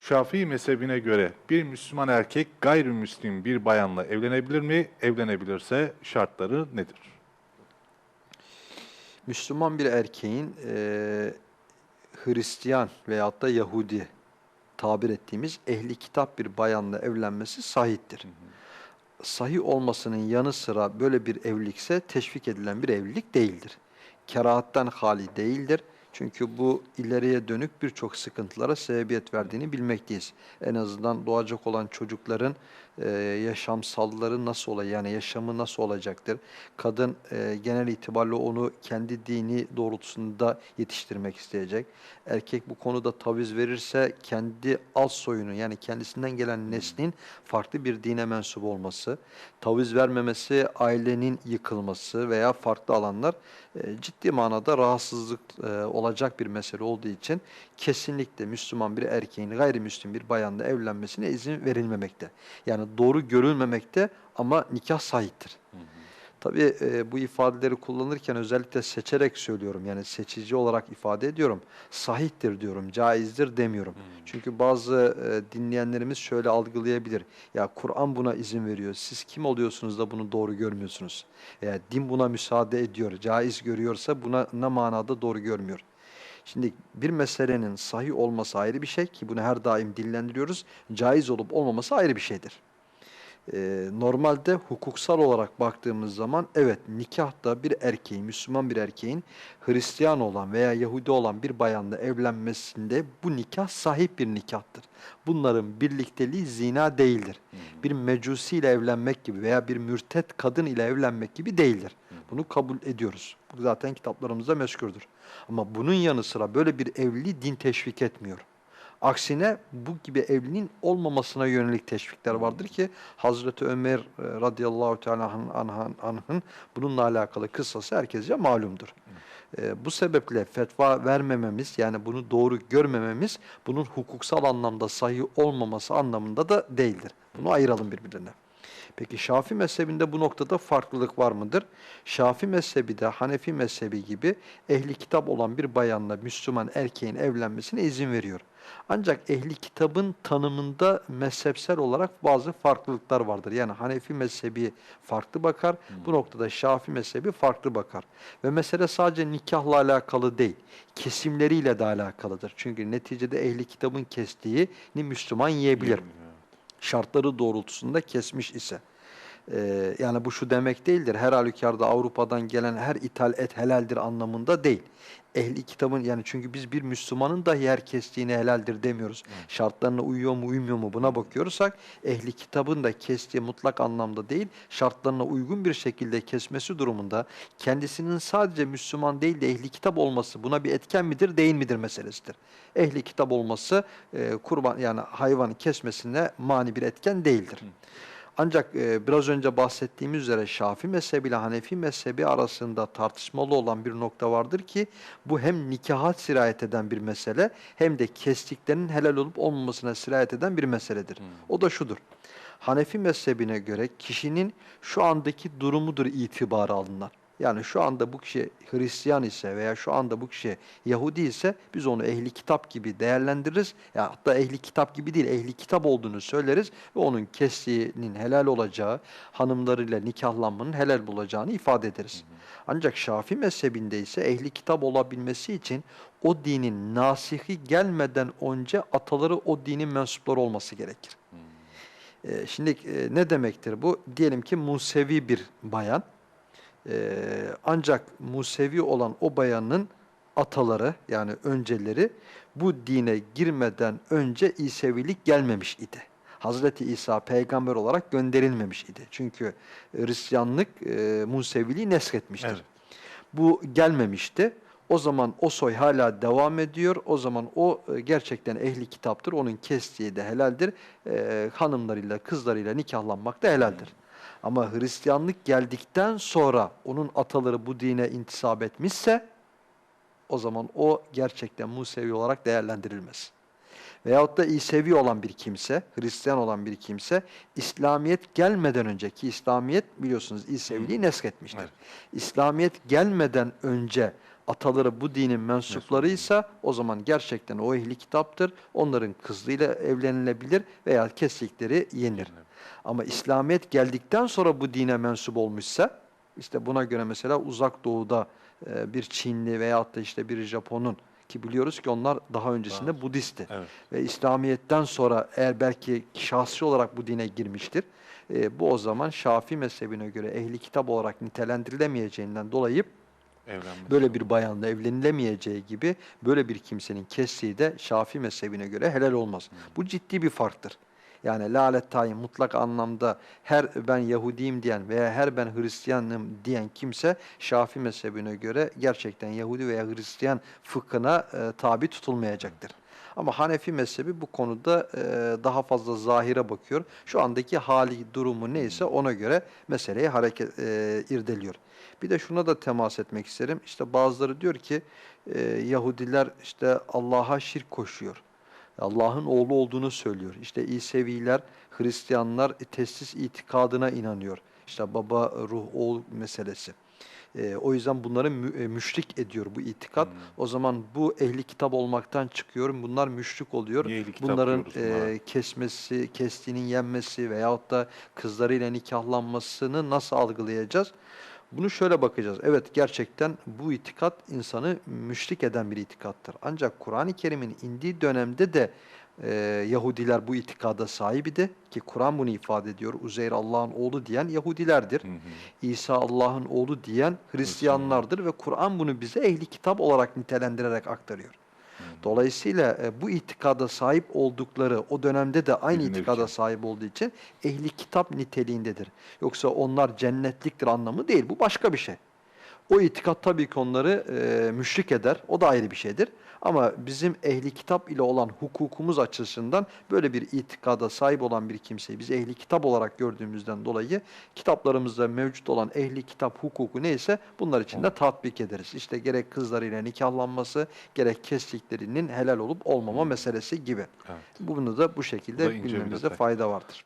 Şafii mezhebine göre bir Müslüman erkek gayrimüslim bir bayanla evlenebilir mi? Evlenebilirse şartları nedir? Müslüman bir erkeğin eee, Hristiyan veyahut da Yahudi tabir ettiğimiz ehli kitap bir bayanla evlenmesi sahiptir. Sahih olmasının yanı sıra böyle bir evlilikse teşvik edilen bir evlilik değildir. Kerahattan hali değildir. Çünkü bu ileriye dönük birçok sıkıntılara sebebiyet verdiğini bilmekteyiz. En azından doğacak olan çocukların e, yaşamsalları nasıl olacak, yani yaşamı nasıl olacaktır? Kadın e, genel itibariyle onu kendi dini doğrultusunda yetiştirmek isteyecek. Erkek bu konuda taviz verirse kendi alt soyunu yani kendisinden gelen neslin farklı bir dine mensup olması, taviz vermemesi, ailenin yıkılması veya farklı alanlar e, ciddi manada rahatsızlık e, olacak bir mesele olduğu için kesinlikle Müslüman bir erkeğin gayrimüslim bir bayanla evlenmesine izin verilmemekte. Yani doğru görülmemekte ama nikah sahiptir. Tabii e, bu ifadeleri kullanırken özellikle seçerek söylüyorum. Yani seçici olarak ifade ediyorum. Sahihtir diyorum, caizdir demiyorum. Çünkü bazı e, dinleyenlerimiz şöyle algılayabilir. Ya Kur'an buna izin veriyor. Siz kim oluyorsunuz da bunu doğru görmüyorsunuz? Veya din buna müsaade ediyor, caiz görüyorsa buna ne manada doğru görmüyor? Şimdi bir meselenin sahih olması ayrı bir şey ki bunu her daim dillendiriyoruz. Caiz olup olmaması ayrı bir şeydir. Ee, normalde hukuksal olarak baktığımız zaman evet nikahta bir erkeğin, Müslüman bir erkeğin Hristiyan olan veya Yahudi olan bir bayanla evlenmesinde bu nikah sahip bir nikahtır. Bunların birlikteliği zina değildir. Bir mecusi ile evlenmek gibi veya bir mürtet kadın ile evlenmek gibi değildir. Bunu kabul ediyoruz. Bu zaten kitaplarımızda meşgurdur. Ama bunun yanı sıra böyle bir evliliği din teşvik etmiyor. Aksine bu gibi evliliğin olmamasına yönelik teşvikler vardır ki Hazreti Ömer e, radıyallahu teala anh- anh- anh'ın bununla alakalı kıssası herkesce malumdur. E, bu sebeple fetva vermememiz yani bunu doğru görmememiz bunun hukuksal anlamda sahih olmaması anlamında da değildir. Bunu ayıralım birbirine. Peki Şafi mezhebinde bu noktada farklılık var mıdır? Şafi mezhebi de Hanefi mezhebi gibi ehli kitap olan bir bayanla Müslüman erkeğin evlenmesine izin veriyor. Ancak ehli kitabın tanımında mezhepsel olarak bazı farklılıklar vardır. Yani Hanefi mezhebi farklı bakar, bu noktada Şafi mezhebi farklı bakar. Ve mesele sadece nikahla alakalı değil, kesimleriyle de alakalıdır. Çünkü neticede ehli kitabın kestiğini Müslüman yiyebilir şartları doğrultusunda kesmiş ise. Ee, yani bu şu demek değildir. Her halükarda Avrupa'dan gelen her ithal et helaldir anlamında değil. Ehli kitabın yani çünkü biz bir Müslümanın dahi her kestiğine helaldir demiyoruz. Şartlarına uyuyor mu uymuyor mu buna bakıyorsak ehli kitabın da kestiği mutlak anlamda değil şartlarına uygun bir şekilde kesmesi durumunda kendisinin sadece Müslüman değil de ehli kitap olması buna bir etken midir değil midir meselesidir. Ehli kitap olması e, kurban yani hayvanı kesmesine mani bir etken değildir. Ancak e, biraz önce bahsettiğimiz üzere Şafi mezhebi ile Hanefi mezhebi arasında tartışmalı olan bir nokta vardır ki bu hem nikaha sirayet eden bir mesele hem de kestiklerinin helal olup olmamasına sirayet eden bir meseledir. O da şudur. Hanefi mezhebine göre kişinin şu andaki durumudur itibarı alınan. Yani şu anda bu kişi Hristiyan ise veya şu anda bu kişi Yahudi ise biz onu ehli kitap gibi değerlendiririz. Ya hatta ehli kitap gibi değil, ehli kitap olduğunu söyleriz ve onun kestiğinin helal olacağı, hanımlarıyla nikahlanmanın helal bulacağını ifade ederiz. Ancak Şafi mezhebinde ise ehli kitap olabilmesi için o dinin nasihi gelmeden önce ataları o dinin mensupları olması gerekir. Ee, şimdi e, ne demektir bu? Diyelim ki Musevi bir bayan. Ee, ancak Musevi olan o bayanın ataları yani önceleri bu dine girmeden önce İsevilik gelmemiş idi. Hazreti İsa peygamber olarak gönderilmemiş idi. Çünkü Hristiyanlık e, Museviliği nesketmiştir. Evet. Bu gelmemişti. O zaman o soy hala devam ediyor. O zaman o e, gerçekten ehli kitaptır. Onun kestiği de helaldir. E, hanımlarıyla, kızlarıyla nikahlanmak da helaldir. Ama Hristiyanlık geldikten sonra onun ataları bu dine intisap etmişse o zaman o gerçekten Musevi olarak değerlendirilmez. veyahut da İsevi olan bir kimse, Hristiyan olan bir kimse İslamiyet gelmeden önceki İslamiyet biliyorsunuz İseviliği nesketmiştir. Evet. İslamiyet gelmeden önce ataları bu dinin mensuplarıysa o zaman gerçekten o ehli kitaptır. Onların kızıyla evlenilebilir veya kestikleri yenir. Ama İslamiyet geldikten sonra bu dine mensup olmuşsa işte buna göre mesela uzak doğuda e, bir Çinli veyahut da işte bir Japon'un ki biliyoruz ki onlar daha öncesinde Daha- Budist'ti. Evet. Ve İslamiyet'ten sonra eğer belki şahsi olarak bu dine girmiştir, e, bu o zaman Şafii mezhebine göre ehli kitap olarak nitelendirilemeyeceğinden dolayı Evlenmesi. böyle bir bayanla evlenilemeyeceği gibi böyle bir kimsenin kestiği de Şafii mezhebine göre helal olmaz. Bu ciddi bir farktır. Yani lalet tayin mutlak anlamda her ben Yahudiyim diyen veya her ben Hristiyanım diyen kimse Şafii mezhebine göre gerçekten Yahudi veya Hristiyan fıkhına e, tabi tutulmayacaktır. Ama Hanefi mezhebi bu konuda e, daha fazla zahire bakıyor. Şu andaki hali durumu neyse ona göre meseleyi hareket e, irdeliyor. Bir de şuna da temas etmek isterim. İşte bazıları diyor ki e, Yahudiler işte Allah'a şirk koşuyor. Allah'ın oğlu olduğunu söylüyor. İşte İseviler, Hristiyanlar e, teslis itikadına inanıyor. İşte baba, ruh, oğul meselesi. E, o yüzden bunları mü- e, müşrik ediyor bu itikat. Hmm. O zaman bu ehli kitap olmaktan çıkıyor. Bunlar müşrik oluyor. Niye Bunların e, kesmesi, kestiğinin yenmesi veyahut da kızlarıyla nikahlanmasını nasıl algılayacağız? Bunu şöyle bakacağız. Evet gerçekten bu itikat insanı müşrik eden bir itikattır. Ancak Kur'an-ı Kerim'in indiği dönemde de e, Yahudiler bu itikada sahibiydi ki Kur'an bunu ifade ediyor. Uzeyr Allah'ın oğlu diyen Yahudilerdir. Hı hı. İsa Allah'ın oğlu diyen Hristiyanlardır ve Kur'an bunu bize ehli kitap olarak nitelendirerek aktarıyor. Dolayısıyla e, bu itikada sahip oldukları o dönemde de aynı Bilinirken. itikada sahip olduğu için ehli kitap niteliğindedir. Yoksa onlar cennetliktir anlamı değil. Bu başka bir şey. O itikat tabii ki onları e, müşrik eder. O da ayrı bir şeydir. Ama bizim ehli kitap ile olan hukukumuz açısından böyle bir itikada sahip olan bir kimseyi biz ehli kitap olarak gördüğümüzden dolayı kitaplarımızda mevcut olan ehli kitap hukuku neyse bunlar için de tatbik ederiz. İşte gerek kızlarıyla nikahlanması, gerek kestiklerinin helal olup olmama meselesi gibi. Evet. Bunu da bu Bu şekilde bir bilmemizde fayda vardır.